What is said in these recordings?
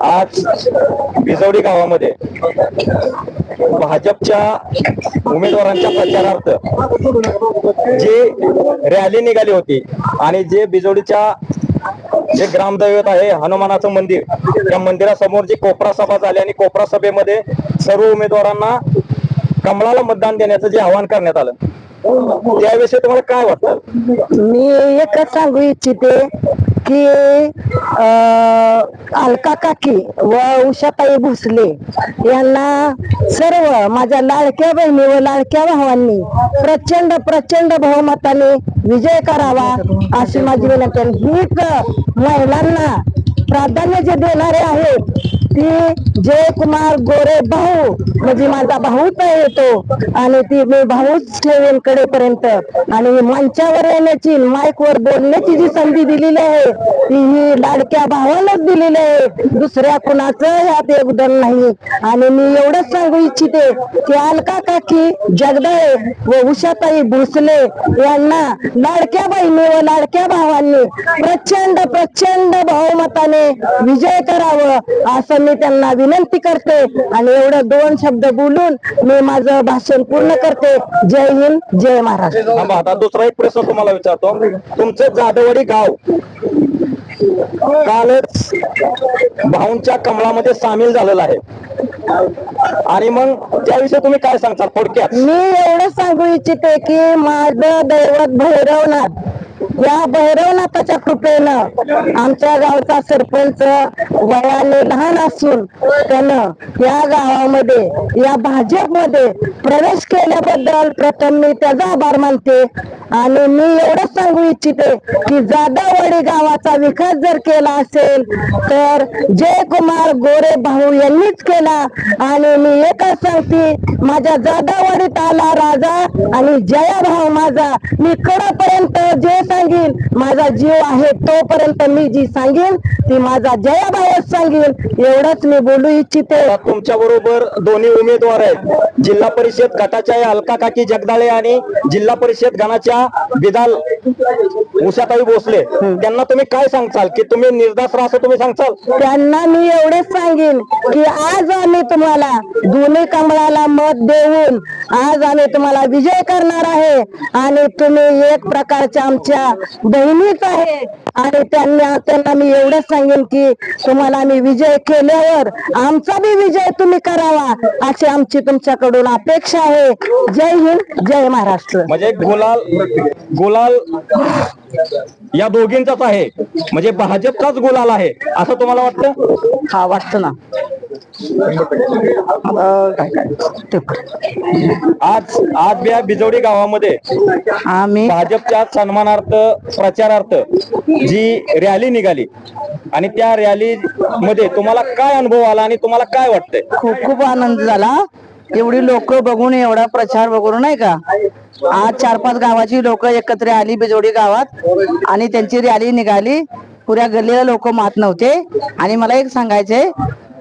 आज बिजवडी गावामध्ये भाजपच्या उमेदवारांच्या प्रचारार्थ जी रॅली निघाली होती आणि जे बिजवडीच्या जे ग्रामदैवत आहे हनुमानाचं मंदिर त्या मंदिरासमोर जी कोपरा सभा झाली आणि कोपरा सभेमध्ये सर्व उमेदवारांना कमळाला मतदान देण्याचं जे आवाहन करण्यात आलं. त्याविषयी तुम्हाला काय वाटतं? मी एकच सांगू इच्छिते की अलका काकी व उषाताई भोसले यांना सर्व माझ्या लाडक्या बहिणी व लाडक्या भावांनी प्रचंड प्रचंड बहुमताने विजय करावा अशी माझी विनंती हीच महिलांना प्राधान्य जे देणारे आहेत ती जयकुमार गोरे भाऊ म्हणजे माझा भाऊच येतो. आणि ती मी भाऊच ठेवेन कडेपर्यंत आणि मंचावर येण्याची माईक वर बोलण्याची जी संधी दिलेली आहे ती ही लाडक्या भावालाच दिलेली आहे. दुसऱ्या कुणाचं ह्यात योगदान नाही. आणि मी एवढंच सांगू इच्छिते की अलका काकी जगदाळे व उषाताई भोसले यांना लाडक्या बहिणी व लाडक्या भावांनी प्रचंड प्रचंड बहुमताने विजय करावं असं मी त्यांना विनंती करते आणि एवढं दोन शब्द बोलून मी माझं भाषण पूर्ण करते. जय हिंद जय महाराष्ट्र. दुसरा एक प्रश्न तुम्हाला विचारतो. तुमचं जाधववाडी गाव कालच भाऊंच्या कमळामध्ये सामील झालेलं आहे. आणि मग त्याविषयी तुम्ही काय सांगता? थोडक्यात. मी एवढं सांगू इच्छिते की माझं दैवत भैरवनाथ या भैरवनाथाच्या कृपेनं आमच्या गावचा सरपंच वयाने लहान असून त्यानं या गावामध्ये या भाजपमध्ये प्रवेश केल्याबद्दल प्रथम मी त्याचा आभार मानते आणि मी एवढंच सांगू इच्छिते की जादावाडी गावाचा विकास जर केला असेल तर जयकुमार गोरे भाऊ यांनीच केला आणि मी एकच सांगते माझ्या जादावाडीत आला राजा आणि जया भाऊ माझा. मी कडापर्यंत सांगेन माझा जीव आहे तोपर्यंत मी जी सांगेन ती माझा जया भाऊच सांगेन. एवढंच मी बोलू इच्छिते. तुमच्या बरोबर दोन्ही उमेदवार आहेत. जिल्हा परिषद गटाच्या अलका काकी जगदाळे आणि जिल्हा परिषद गणाच्या बिदाल उषाताई भोसले. त्यांना तुम्ही काय सांगचाल की तुम्ही निर्धास्त राहा असं तुम्ही सांगचाल त्यांना मी एवढेच सांगेन की आज आम्ही तुम्हाला दोन्ही कमळाला मत देऊन आज आम्ही तुम्हाला विजय करणार आहे. आणि तुम्ही एक प्रकारच्या आमच्या बहिणीच आहे. आणि त्यांना त्यांना मी एवढंच सांगेन की तुम्हाला आम्ही विजय केल्यावर आमचा बी विजय तुम्ही करावा अशी आमची तुमच्याकडून अपेक्षा आहे. जय हिंद जय महाराष्ट्र. म्हणजे गुलाल गुलाल या दोघींचाच आहे. म्हणजे भाजपचाच गुलाल आहे असं तुम्हाला वाटतं? हा वाटतं ना. अं, काय काय ते पण. आज आज या बिजवडी गावामध्ये आम्ही भाजपच्या सन्मानार्थ प्रचारार्थ जी रॅली निघाली आणि त्या रॅली मध्ये तुम्हाला काय अनुभव आला आणि तुम्हाला काय वाटतंय? खूप खूप आनंद झाला. एवढी लोक बघून एवढा प्रचार बघून नाही का? आज चार पाच गावाची लोक एकत्र आली बेजोडी गावात आणि त्यांची रॅली निघाली. पुऱ्या गल्लीला लोक मात नव्हते. आणि मला एक सांगायचंय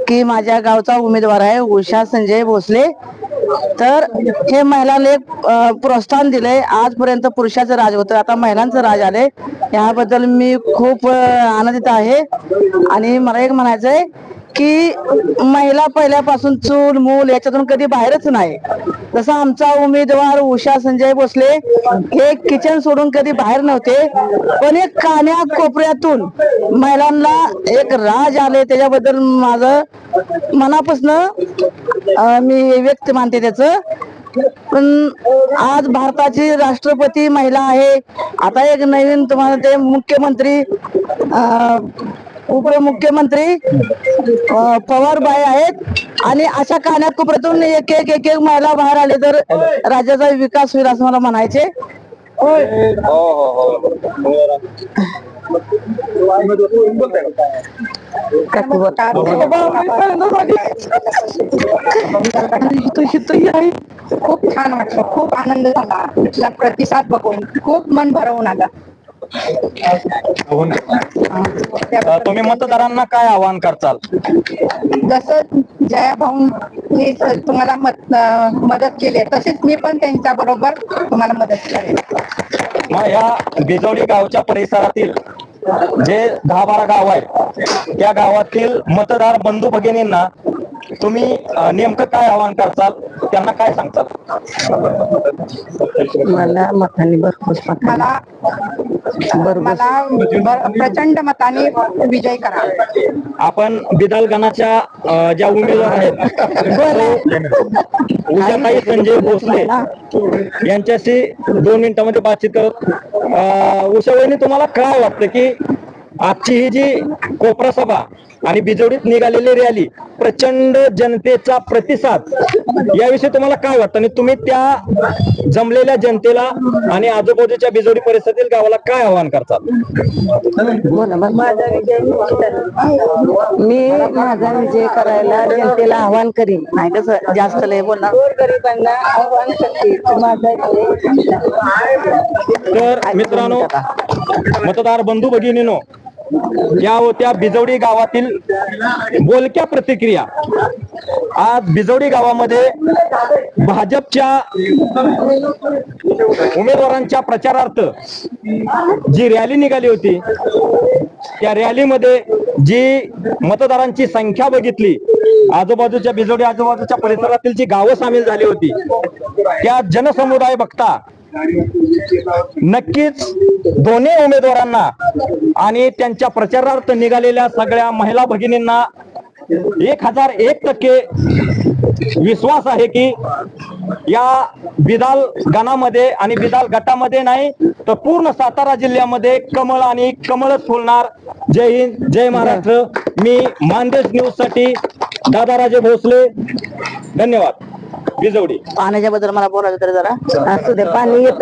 की माझ्या गावचा उमेदवार आहे उषा संजय भोसले. तर हे महिलांना प्रोत्साहन दिले आजपर्यंत पुरुषाचं राज होतं. आता महिलांचं राज आलंय. याबद्दल मी खूप आनंदित आहे. आणि मला एक म्हणायचंय की महिला पहिल्यापासून चूल मूल याच्यातून कधी बाहेरच नाही. जसं आमचा उमेदवार उषा संजय भोसले हे किचन सोडून कधी बाहेर नव्हते पण एक कान्या कोपऱ्यातून महिलांना एक राज आले. त्याच्याबद्दल माझं मनापासून मी व्यक्त मानते त्याचं. पण आज भारताची राष्ट्रपती महिला आहे. आता एक नवीन तुम्हाला ते मुख्यमंत्री उपमुख्यमंत्री पवार बाय आहेत. आणि अशा कानाकोपऱ्यातून एक एक एक एक महिला बाहेर आले तर राज्याचा विकास होईल असं मला म्हणायचे. खूप छान वाटलं. खूप आनंद झाला. प्रतिसाद बघून खूप मन भरवून आला. तुम्ही मतदारांना काय आवाहन करचाल जसं जया भाऊ तुम्हाला मत मदत केली तसेच मी पण त्यांच्या बरोबर तुम्हाला मदत करेन. मग या बिजवडी गावच्या परिसरातील जे दहा बारा गाव आहेत त्या गावातील मतदार बंधू भगिनींना तुम्ही नेमकं काय आवाहन करताल? त्यांना काय सांगताल? मला मताने भरपूर मला मला बर- प्रचंड मताने विजय करा. आपण बिदाल गणाच्या ज्या उमेदवार आहेत उषाताई संजय भोसले यांच्याशी दोन मिनिटांमध्ये बातचीत करत अं, उषा वहिनी तुम्हाला काय वाटतं की आजची ही जी कोपरा सभा आणि बिजवडीत निघालेली रॅली प्रचंड जनतेचा प्रतिसाद याविषयी तुम्हाला काय वाटतं? आणि तुम्ही त्या जमलेल्या जनतेला आणि आजूबाजूच्या बिजवडी परिसरातील गावाला काय आवाहन करतात? मी माझा विजय करायला जनतेला आव्हान करीन. नाही कसं जास्त लय बोलणार. तर मित्रांनो मतदार बंधू भगिनीनो या होत्या बिजवडी गावातील बोलक्या प्रतिक्रिया. आज बिजवडी गावामध्ये भाजपच्या उमेदवारांच्या प्रचारार्थ जी रॅली निघाली होती त्या रॅलीमध्ये जी मतदारांची संख्या बघितली आजूबाजूच्या बिजवडी आजूबाजूच्या परिसरातील जी गावं सामील झाली होती त्या जनसमुदाय बघता नक्कीच दोन्ही उमेदवारांना आणि त्यांच्या प्रचारार्थ निघालेल्या सगळ्या महिला भगिनींना एक हजार एक टक्के विश्वास आहे की या बिदाल गणामध्ये आणि बिदाल गटामध्ये नाही तर पूर्ण सातारा जिल्ह्यामध्ये कमळ आणि कमळच फुलणार. जय हिंद जय महाराष्ट्र. मी मानदेश न्यूजसाठी दादाराजे भोसले. धन्यवाद. बिजवडी पाण्याच्या बद्दल मला बोलायचं तरी जरा. असू दे पाणी येत